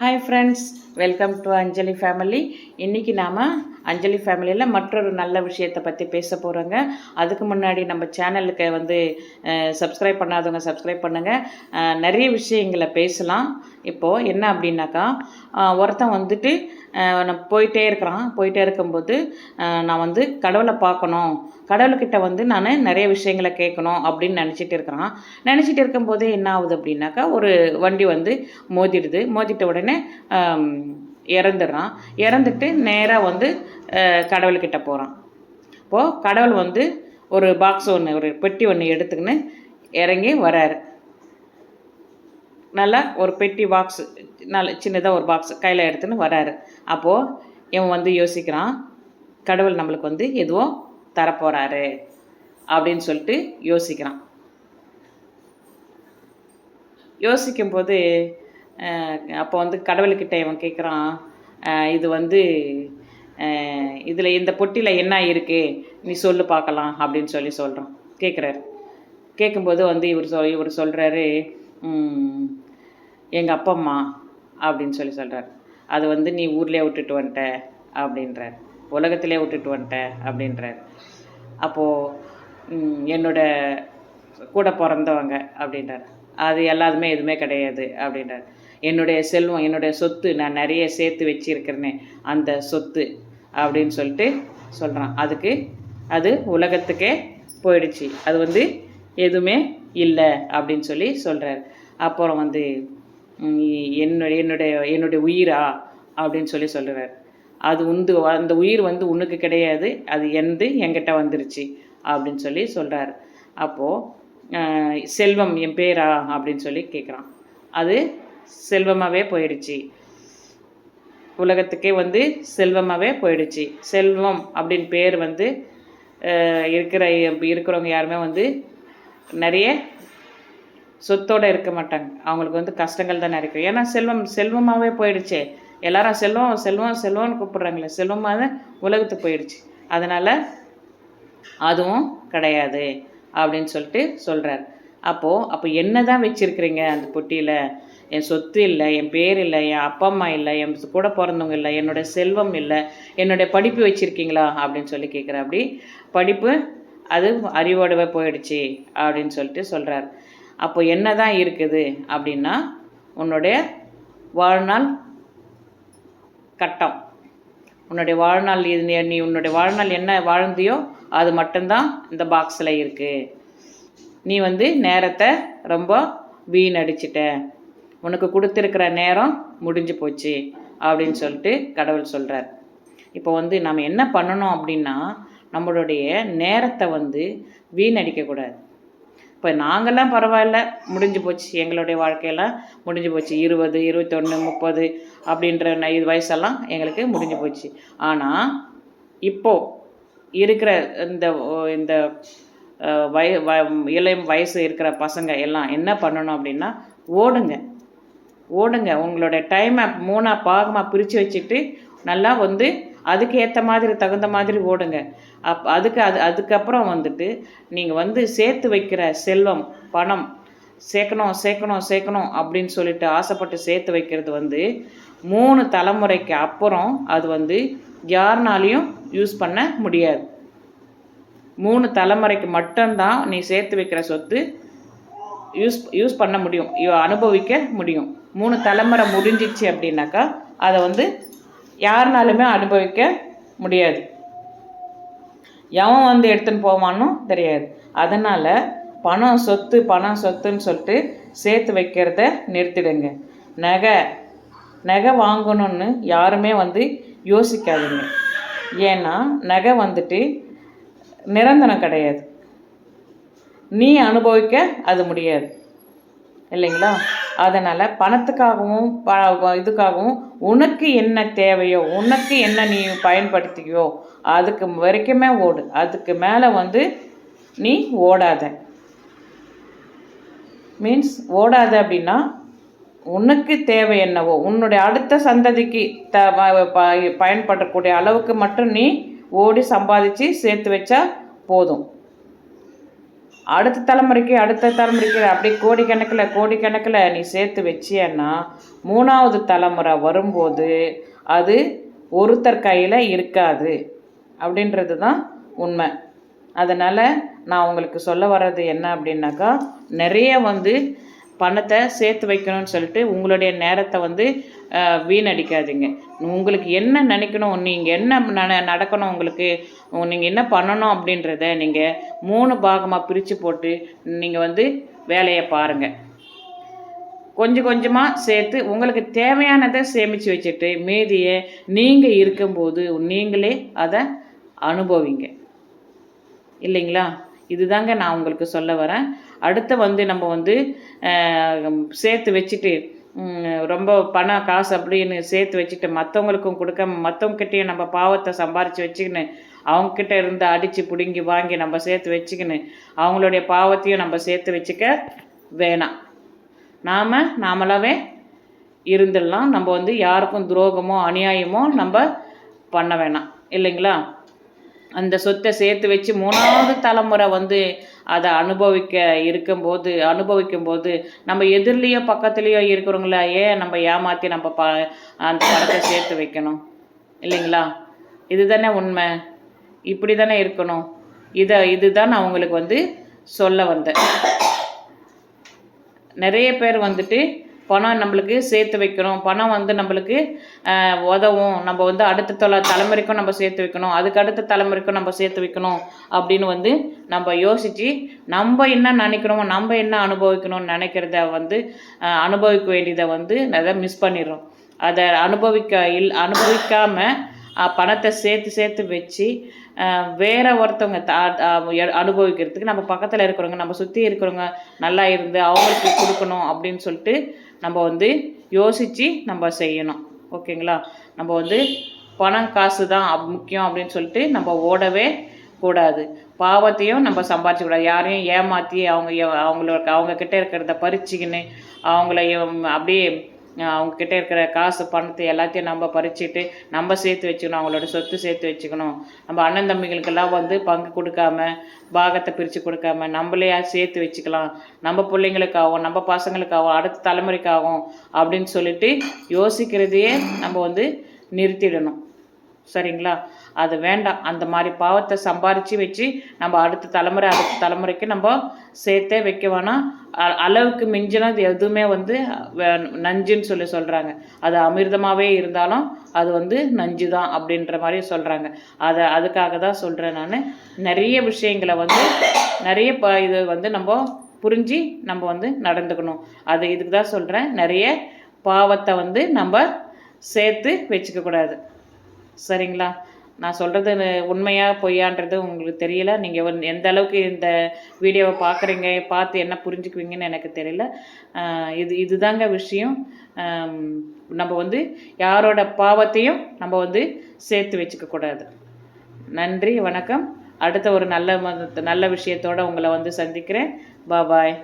Hi friends welcome to Anjali family இன்றைக்கி நாம் அஞ்சலி ஃபேமிலியில் மற்றொரு நல்ல விஷயத்தை பற்றி பேச போகிறோங்க அதுக்கு முன்னாடி நம்ம சேனலுக்கு வந்து சப்ஸ்கிரைப் பண்ணாதவங்க சப்ஸ்கிரைப் பண்ணுங்கள் நிறைய விஷயங்களை பேசலாம். இப்போது என்ன அப்படின்னாக்கா ஒருத்தன் வந்துட்டு நான் போயிட்டே இருக்கிறான். போயிட்டே இருக்கும்போது நான் வந்து கடவுளை பார்க்கணும். கடவுள்கிட்ட வந்து நான் நிறைய விஷயங்களை கேட்கணும் அப்படின்னு நினச்சிட்டு இருக்கிறான். நினச்சிட்டு இருக்கும்போது என்ன ஆகுது அப்படின்னாக்கா ஒரு வண்டி வந்து மோதிடுது. மோதிட்ட உடனே இறந்துடுறான். இறந்துட்டு நேராக வந்து கடவுள்கிட்ட போகிறான் இப்போது கடவுள் வந்து ஒரு பாக்ஸ் ஒன்று ஒரு பெட்டி ஒன்று எடுத்துக்கின்னு இறங்கி வராரு. நல்லா ஒரு பெட்டி பாக்ஸ் நல்ல சின்னதாக ஒரு பாக்ஸ் கையில் எடுத்துன்னு வராரு. அப்போது இவன் வந்து யோசிக்கிறான் கடவுள் நம்மளுக்கு வந்து எதுவும் தரப்போகிறாரு அப்படின்னு சொல்லிட்டு யோசிக்கிறான். யோசிக்கும்போது அப்போ வந்து கடவுள்கிட்ட இவன் கேட்குறான் இது வந்து இதில் இந்த பொட்டியில் என்ன இருக்குது நீ சொல்லு பார்க்கலாம் அப்படின்னு சொல்லி சொல்கிறான் கேட்குறாரு கேட்கும்போது வந்து இவர் சொல் இவர் சொல்கிறாரு எங்கள் அப்பா அம்மா அப்படின்னு சொல்லி சொல்கிறார் அது வந்து நீ ஊர்லேயே விட்டுட்டு வந்துட்ட அப்படின்றார். உலகத்திலே விட்டுட்டு வந்துட்ட அப்படின்றார். அப்போது என்னோட கூட பிறந்தவங்க அப்படின்றார். அது எல்லாத்துமே எதுவுமே கிடையாது அப்படின்றார். என்னுடைய செல்வம் என்னுடைய சொத்து நான் நிறைய சேர்த்து வச்சிருக்கிறேனே அந்த சொத்து அப்படின்னு சொல்லிட்டு சொல்கிறான் அதுக்கு அது உலகத்துக்கே போயிடுச்சு. அது வந்து எதுவுமே இல்லை அப்படின்னு சொல்லி சொல்கிறார் அப்புறம் வந்து என்னுடைய என்னுடைய என்னுடைய உயிரா அப்படின்னு சொல்லி சொல்கிறார் அது உந்து அந்த உயிர் வந்து உனக்கு கிடையாது அது எந்து என்கிட்ட வந்துருச்சு அப்படின்னு சொல்லி சொல்கிறார் அப்போது செல்வம் என் பேரா அப்படின்னு சொல்லி கேட்குறான் அது செல்வமாகவே போயிடுச்சு. உலகத்துக்கே வந்து செல்வமாகவே போயிடுச்சு. செல்வம் அப்படின்னு பேர் வந்து இருக்கிற இருக்கிறவங்க யாருமே வந்து நிறைய சொத்தோடு இருக்க மாட்டாங்க. அவங்களுக்கு வந்து கஷ்டங்கள் தான் இருக்குது ஏன்னா செல்வம் செல்வமாகவே போயிடுச்சே. எல்லாரும் செல்வம் செல்வம் செல்வம்னு கூப்பிட்றாங்களே. செல்வமாக உலகத்துக்கு போயிடுச்சு. அதனால் அதுவும் கிடையாது அப்படின்னு சொல்லிட்டு சொல்கிறார் அப்போது அப்போ என்ன தான் வச்சுருக்கிறீங்க அந்த பொட்டியில்? என் சொத்து இல்லை என் பேர் இல்லை என் அப்பா அம்மா இல்லை என் கூட பிறந்தவங்க இல்லை என்னோட செல்வம் இல்லை என்னுடைய படிப்பு வச்சுருக்கீங்களா அப்படின்னு சொல்லி கேட்குற அப்படி படிப்பு அது அறிவோடவே போயிடுச்சு அப்படின்னு சொல்லிட்டு சொல்கிறார் அப்போ என்ன தான் இருக்குது அப்படின்னா உன்னுடைய வாழ்நாள் கட்டம். உன்னுடைய வாழ்நாள் இது நீ- நீ உன்னுடைய வாழ்நாள் என்ன வாழ்ந்தியோ அது மட்டும்தான் இந்த பாக்ஸில் இருக்குது நீ வந்து நேரத்தை ரொம்ப வீணடிச்சிட்ட. உனக்கு கொடுத்துருக்கிற நேரம் முடிஞ்சு போச்சு அப்படின்னு சொல்லிட்டு கடவுள் சொல்கிறார் இப்போ வந்து நம்ம என்ன பண்ணணும் அப்படின்னா நம்மளுடைய நேரத்தை வந்து வீணடிக்கக்கூடாது இப்போ நாங்கள்லாம் பரவாயில்ல முடிஞ்சு போச்சு. எங்களுடைய வாழ்க்கையெல்லாம் முடிஞ்சு போச்சு. இருபது இருபத்தொன்று முப்பது அப்படின்ற இது வயசெல்லாம் எங்களுக்கு முடிஞ்சு போச்சு. ஆனால் இப்போது இருக்கிற இந்த இந்த வய வ- இளம் வயசு இருக்கிற பசங்க எல்லாம் என்ன பண்ணணும் அப்படின்னா ஓடுங்க. ஓடுங்க. உங்களோட டைமை மூணாக பாகமாக பிரித்து வச்சுட்டு நல்லா வந்து அதுக்கு ஏற்ற மாதிரி தகுந்த மாதிரி ஓடுங்க. அப் அதுக்கு அது அதுக்கப்புறம் வந்துட்டு நீங்கள் வந்து சேர்த்து வைக்கிற செல்வம் பணம் சேர்க்கணும் சேர்க்கணும் சேர்க்கணும் அப்படின்னு சொல்லிட்டு ஆசைப்பட்டு சேர்த்து வைக்கிறது வந்து மூணு தலைமுறைக்கு அப்புறம் அது வந்து யாருனாலையும் யூஸ் பண்ண முடியாது. மூணு தலைமுறைக்கு மட்டும்தான் நீ சேர்த்து வைக்கிற சொத்து யூஸ் யூஸ் பண்ண முடியும். அனுபவிக்க முடியும். மூணு தலைமுறை முடிஞ்சிச்சு அப்படின்னாக்கா அதை வந்து யாருனாலுமே அனுபவிக்க முடியாது. எவன் வந்து எடுத்துன்னு போவான்னு தெரியாது. அதனால் பணம் சொத்து பணம் சொத்துன்னு சொல்லிட்டு சேர்த்து வைக்கிறத நிறுத்திடுங்க. நகை நகை வாங்கணும்னு யாருமே வந்து யோசிக்காதுங்க. ஏன்னா நகை வந்துட்டு நிரந்தரம் கிடையாது. நீ அனுபவிக்க அது முடியாது. இல்லைங்களா? அதனால் பணத்துக்காகவும் ப இதுக்காகவும் உனக்கு என்ன தேவையோ உனக்கு என்ன நீ பயன்படுத்தியோ அதுக்கு வரைக்குமே ஓடு. அதுக்கு மேலே வந்து நீ ஓடாத. மீன்ஸ் ஓடாத அப்படின்னா உனக்கு தேவை என்னவோ உன்னுடைய அடுத்த சந்ததிக்கு த பயன்படக்கூடிய அளவுக்கு மட்டும் நீ ஓடி சம்பாதிச்சு சேர்த்து வச்சா போதும். அடுத்த தலைமுறைக்கு அடுத்த தலைமுறைக்கு அப்படியே கோடிக்கணக்கில் கோடிக்கணக்கில் நீ சேர்த்து வச்சியன்னா மூணாவது தலைமுறை வரும்போது அது ஒருத்தர் கையில் இருக்காது. அப்படின்றது தான் உண்மை. அதனால் நான் உங்களுக்கு சொல்ல வர்றது என்ன அப்படின்னாக்கா நிறைய வந்து பணத்தை சேர்த்து வைக்கணும்னு சொல்லிட்டு உங்களுடைய நேரத்தை வந்து வீணடிக்காதீங்க. உங்களுக்கு என்ன நினைக்கணும் நீங்கள் என்ன ந நடக்கணும் உங்களுக்கு? நீங்கள் என்ன பண்ணணும் அப்படின்றத நீங்கள் மூணு பாகமாக பிரித்து போட்டு நீங்கள் வந்து வேலையை பாருங்கள் கொஞ்சம் கொஞ்சமாக சேர்த்து உங்களுக்கு தேவையானதை சேமித்து வச்சுட்டு மீதியை நீங்கள் இருக்கும்போது நீங்களே அதை அனுபவிங்க. இல்லைங்களா? இதுதாங்க நான் உங்களுக்கு சொல்ல வரேன். அடுத்து வந்து நம்ம வந்து சேர்த்து வச்சுட்டு ரொம்ப பணம் காசு அப்படின்னு சேர்த்து வச்சுட்டு மற்றவங்களுக்கும் கொடுக்காம மற்றவங்ககிட்டயும் நம்ம பாவத்தை சம்பாரித்து வச்சுக்கின்னு அவங்கக்கிட்ட இருந்து அடித்து பிடுங்கி வாங்கி நம்ம சேர்த்து வச்சுக்கின்னு அவங்களுடைய பாவத்தையும் நம்ம சேர்த்து வச்சுக்க வேணாம். நாம் நாமளாவே இருந்துடலாம். நம்ம வந்து யாருக்கும் துரோகமோ அநியாயமோ நம்ம பண்ண வேணாம். இல்லைங்களா? அந்த சொத்தை சேர்த்து வச்சு மூணாவது தலைமுறை வந்து அதை அனுபவிக்க இருக்கும்போது அனுபவிக்கும் போது நம்ம எதிர்லேயோ பக்கத்துலேயோ இருக்கிறவங்கள ஏன் நம்ம ஏமாற்றி நம்ம ப அந்த பணத்தை சேர்த்து வைக்கணும்? இல்லைங்களா? இதுதானே உண்மை. இப்படி தானே இருக்கணும். இதை இதுதான் நான் உங்களுக்கு வந்து சொல்ல வந்தேன். நிறைய பேர் வந்துட்டு பணம் நம்மளுக்கு சேர்த்து வைக்கணும். பணம் வந்து நம்மளுக்கு உதவும். நம்ம வந்து அடுத்த தொலை தலைமுறைக்கும் நம்ம சேர்த்து வைக்கணும். அதுக்கு அடுத்த தலைமுறைக்கும் நம்ம சேர்த்து வைக்கணும் அப்படின்னு வந்து நம்ம யோசித்து நம்ம என்ன நினைக்கிறோமோ நம்ம என்ன அனுபவிக்கணும்னு நினைக்கிறத வந்து அனுபவிக்க வேண்டியதை வந்து அதை மிஸ் பண்ணிடுறோம். அதை அனுபவிக்க இல் அனுபவிக்காமல் பணத்தை சேர்த்து சேர்த்து வச்சு வேற ஒருத்தவங்க தா- அனுபவிக்கிறதுக்கு நம்ம பக்கத்தில் இருக்கிறவங்க நம்ம சுற்றி இருக்கிறவங்க நல்லா இருந்து அவங்களுக்கு கொடுக்கணும் அப்படின்னு சொல்லிட்டு நம்ம வந்து யோசித்து நம்ம செய்யணும். ஓகேங்களா? நம்ம வந்து பணம் காசு தான் முக்கியம் அப்படின்னு சொல்லிட்டு நம்ம ஓடவே கூடாது. பாவத்தையும் நம்ம சம்பாதிச்சக்கூடாது யாரையும் ஏமாற்றி அவங்க எ- அவங்களோட இருக்கிறத பறிச்சுக்கின்னு அவங்கள அப்படியே அவங்கக்கிட்ட இருக்கிற காசு பணத்தை எல்லாத்தையும் நம்ம பறிச்சுட்டு நம்ம சேர்த்து வச்சுக்கணும் அவங்களோட சொத்து சேர்த்து வச்சுக்கணும். நம்ம அண்ணன் தம்பிகளுக்கெல்லாம் வந்து பங்கு கொடுக்காம பாகத்தை பிரித்து கொடுக்காம நம்மளே சேர்த்து வச்சுக்கலாம். நம்ம பிள்ளைங்களுக்காகவும் நம்ம பசங்களுக்காகவும் அடுத்த தலைமுறைக்காகவும் அப்படின்னு சொல்லிட்டு யோசிக்கிறதையே நம்ம வந்து நிறுத்திடணும். சரிங்களா? அது வேண்டாம். அந்த மாதிரி பாவத்தை சம்பாரித்து வச்சு நம்ம அடுத்த தலைமுறை அடுத்த தலைமுறைக்கு நம்ம சேர்த்தே வைக்க வேணாம். அ- அளவுக்கு மிஞ்சினது எதுவுமே வந்து நஞ்சுன்னு சொல்லி சொல்கிறாங்க அது அமிர்தமாகவே இருந்தாலும் அது வந்து நஞ்சு தான் அப்படின்ற மாதிரி சொல்கிறாங்க அதை அதுக்காக தான் சொல்கிறேன் நான். நிறைய விஷயங்களை வந்து நிறைய ப இது வந்து நம்ம புரிஞ்சு நம்ம வந்து நடந்துக்கணும். அது இதுக்கு தான் சொல்கிறேன் நிறைய பாவத்தை வந்து நம்ம சேர்த்து வச்சுக்கக்கூடாது சரிங்களா? நான் சொல்கிறது உண்மையாக பொய்யான்றது உங்களுக்கு தெரியல. நீங்கள் வந்து எந்த அளவுக்கு இந்த வீடியோவை பார்க்குறீங்க பார்த்து என்ன புரிஞ்சுக்குவீங்கன்னு எனக்கு தெரியல. இது இதுதாங்க விஷயம். நம்ம வந்து யாரோட பாவத்தையும் நம்ம வந்து சேர்த்து வச்சுக்கக்கூடாது நன்றி வணக்கம். அடுத்த ஒரு நல்ல நல்ல விஷயத்தோடு உங்களை வந்து சந்திக்கிறேன். பாய்